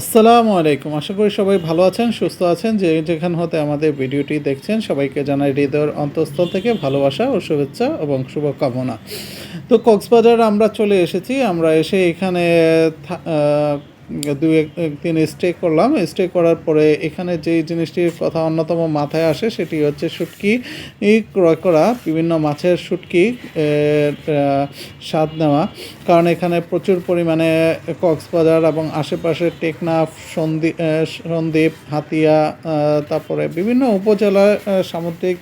আসসালামু আলাইকুম। আশা করি সবাই ভালো আছেন, সুস্থ আছেন। যে যেখান হতে আমাদের ভিডিওটি দেখছেন, সবাইকে জানাই হৃদয়ের অন্তঃস্থল থেকে ভালোবাসা ও শুভেচ্ছা এবং শুভকামনা। তো কক্সবাজার আমরা চলে এসেছি। আমরা এসে এখানে এক, একদিন স্টে করলাম। স্টে করার পরে এখানে যে জিনিসটির কথা অন্যতম মাথায় আসে সেটি হচ্ছে শুটকি ক্রয় করা, বিভিন্ন মাছের শুটকি স্বাদ নেওয়া। কারণ এখানে প্রচুর পরিমাণে কক্সবাজার এবং আশেপাশের টেকনাফ, সন্দ্বীপ সন্দ্বীপ, হাতিয়া তারপরে বিভিন্ন উপজেলার সামুদ্রিক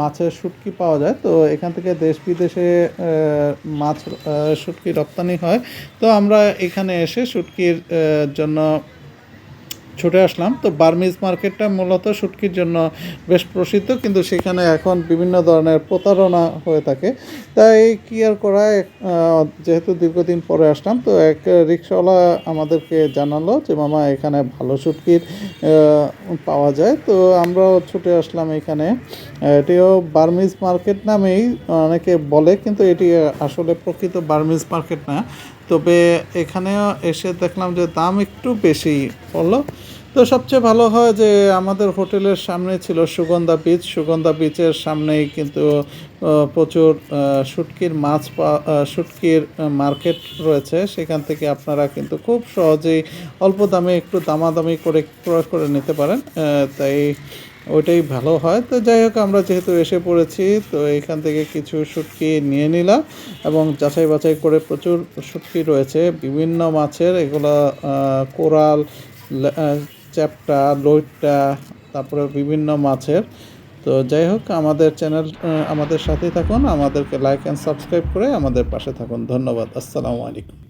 মাছের শুটকি পাওয়া যায়। তো এখান থেকে দেশ বিদেশে মাছ শুটকি রপ্তানি হয়। তো আমরা এখানে এসে শুটকির জন্য ছুটে আসলাম। তো বার্মিজ মার্কেটটা মূলত শুটকির জন্য বেশ প্রসিদ্ধ, কিন্তু সেখানে এখন বিভিন্ন ধরনের প্রতারণা হয়ে থাকে। তাই কি আর করা যেহেতু দীর্ঘদিন পরে আসলাম, তো এক রিক্সাওয়ালা আমাদেরকে জানালো যে, মামা, এখানে ভালো শুটকির পাওয়া যায়। তো আমরাও ছুটে আসলাম এখানে। এটিও বার্মিজ মার্কেট নামেই অনেকে বলে, কিন্তু এটি আসলে প্রকৃত বার্মিজ মার্কেট না। তবে এখানেও এসে দেখলাম যে দাম একটু বেশি পড়ল। তো সবচেয়ে ভালো হয় যে আমাদের হোটেলের সামনে ছিল সুগন্ধা বিচ সুগন্ধা বিচের সামনেই কিন্তু প্রচুর শুটকির মাছ শুটকির মার্কেট রয়েছে। সেখান থেকে আপনারা কিন্তু খুব সহজেই অল্প দামে একটু দামাদামি করে ক্রয় করে নিতে পারেন। তাই ওইটাই ভালো হয়। তো যাই হোক, আমরা যেহেতু এসে পড়েছি, তো এখান থেকে কিছু শুটকি নিয়ে নিলাম এবং যাচাই বাছাই করে প্রচুর শুটকি রয়েছে। বিভিন্ন মাছের, এগুলো কোরাল চ্যাপটা, লইট্টা, তারপরে বিভিন্ন মাছের। তো যাই হোক, আমাদের চ্যানেল আমাদের সাথেই থাকুন। আমাদেরকে লাইক অ্যান্ড সাবস্ক্রাইব করে আমাদের পাশে থাকুন। ধন্যবাদ। আসসালামু আলাইকুম।